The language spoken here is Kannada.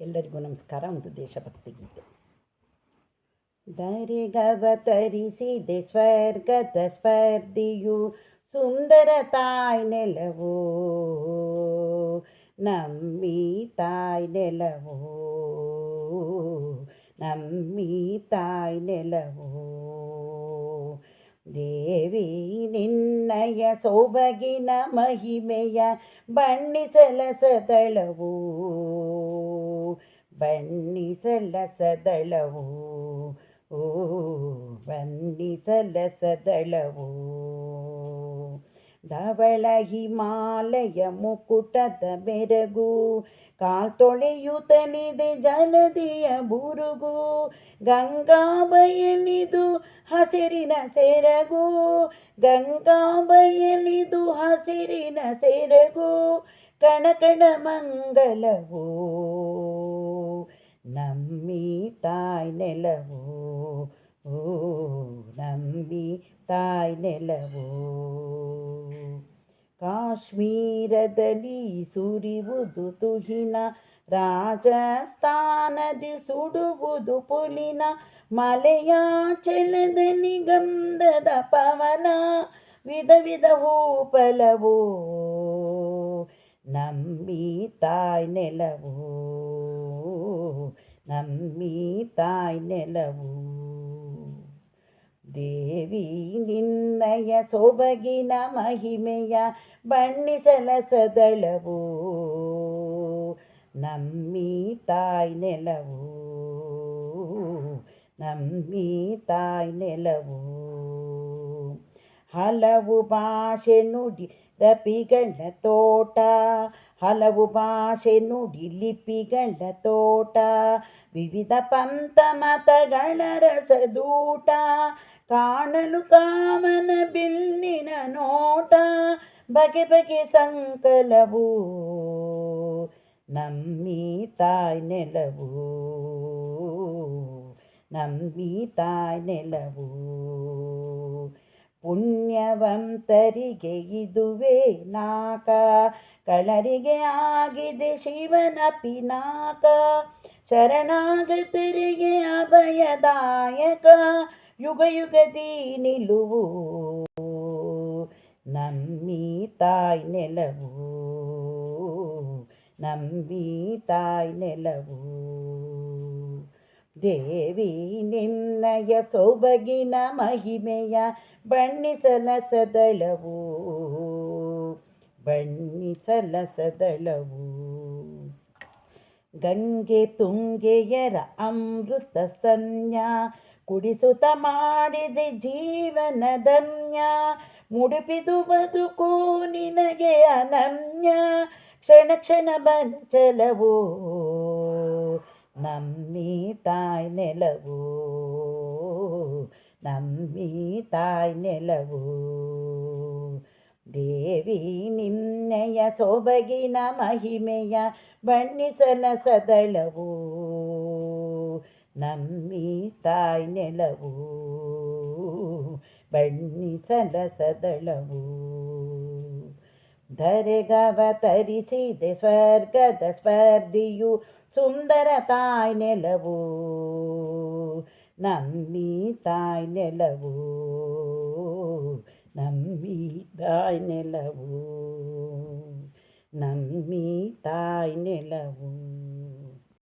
ಎಲ್ಲರಿಗೂ ನಮಸ್ಕಾರ, ಒಂದು ದೇಶಭಕ್ತಿ ಗೀತೆ. ದರಿಗವ ತರಿಸಿದೆ ಸ್ವರ್ಗದ ಸ್ಪರ್ಧಿಯು ಸುಂದರ ತಾಯಿ ನೆಲವು. ನಮ್ಮಿ ತಾಯಿ ನೆಲವು. ನಮ್ಮಿ ತಾಯಿ ನೆಲವು. ದೇವಿ ನಿನ್ನಯ ಸೊಬಗಿನ ಮಹಿಮೆಯ ಬಣ್ಣಿಸಲಸದಳವು ಬಣ್ಣಿಸಲಸದಳವು ಓ ಬಣ್ಣಿಸಲಸದಳವು ಧವಳ ಹಿಮಾಲಯ ಮುಕುಟದ ಬೆರಗು ಕಾಲ್ತೊಳೆಯುತ್ತಲಿದೆ ಜನದಿಯ ಬುರುಗು, ಗಂಗಾ ಬಯಲಿದು ಹಸಿರಿನ ಸೆರಗು, ಗಂಗಾ ಬಯಲಿದು ಹಸಿರಿನ ಸೆರಗು, ಕಣಕಣ ಮಂಗಲವು. ತಾಯ್ ನಂಬಿ ತಾಯ್ ನೆಲವು ಕಾಶ್ಮೀರದಲ್ಲಿ ಸುರಿವುದು ತುಹಿನ ರಾಜಸ್ಥಾನದಿ ಸುಡುವುದು ಪುಲಿನ ಮಲೆಯಾಚಲದಲ್ಲಿ ಗಂಧದ ಪವನ ವಿಧ ವಿಧ ಹೂಪಲವು ನಂಬಿ ತಾಯ್ ನೆಲವು ನಂಬಿ ತಾಯ್ ನೆಲವು ದೇವಿ ನಿನ್ನಯ ಸೊಬಗಿನ ಮಹಿಮೆಯ ಬಣ್ಣಿಸಲಸದಳವು ನಮ್ಮಿ ತಾಯ್ ನೆಲವು ನಮ್ಮಿ ತಾಯ್ ನೆಲವು ಹಲವು ಭಾಷೆ ನುಡಿ ರಪಿಗಳ ತೋಟ ಹಲವು ಭಾಷೆ ನುಡಿ ಲಿಪಿಗಳ ತೋಟ ವಿವಿಧ ಪಂಥ ಮತಗಳ ರಸದೂಟ ಕಾಣಲು ಕಾಮನ ಬಿಲ್ಲಿನ ನೋಟ ಬಗೆ ಬಗೆ ಸಂಕಲವು ನಮ್ಮಿ ತಾಯ್ ನೆಲವು ನಮ್ಮಿ ತಾಯ್ ನೆಲವು ಪುಣ್ಯವಂತರಿಗೆ ಇದುವೇ ನಾಕ. ಕಳರಿಗೆ ಆಗಿದೆ ಶಿವನ ಪಿನಾಕ. ಶರಣಾಗತರಿಗೆ ಅಭಯದಾಯಕ. ಯುಗ ಯುಗದಿ ನಿಲುವು. ನಮ್ಮಿ ತಾಯಿ ನೆಲವು. ನಂಬಿ ತಾಯಿ ನೆಲವು. ದೇವಿ ನಿನ್ನಯ ಸೊಬಗಿನ ಮಹಿಮೆಯ ಬಣ್ಣಿಸಲಸದಳವು ಬಣ್ಣಿಸಲಸದಳವು. ಗಂಗೆ ತುಂಗೆಯರ ಅಮೃತ ಸನ್ಯ, ಕುಡಿಸುತ್ತ ಮಾಡಿದೆ ಜೀವನ ಧನ್ಯ ಮುಡುಪಿದು ಬದುಕು ನಿನಗೆ ಅನನ್ಯ, ಕ್ಷಣ ಕ್ಷಣ ಬಂದ ನಮ್ಮಿ ತಾಯ್ ನೆಲವು ತಾಯಿ ನೆಲವು ದೇವಿ ನಿನ್ನಯ ಸೊಬಗಿನ ಮಹಿಮೆಯ ಬಣ್ಣಿಸಲಸದಳವು ನಮ್ಮಿ ತಾಯಿ ನೆಲವು ಬಣ್ಣಿಸಲಸದಳವು ಧರೆಗವತರಿಸಿದೆ ಸ್ವರ್ಗದ ಸ್ಪರ್ಧಿಯು ಸುಂದರ ತಾಯ್ ನೆಲವು ನಮ್ಮಿ ತಾಯ್ ನೆಲವು ನಮ್ಮಿ ತಾಯ್ ನೆಲವು ನಮ್ಮಿ ತಾಯ್ ನೆಲವು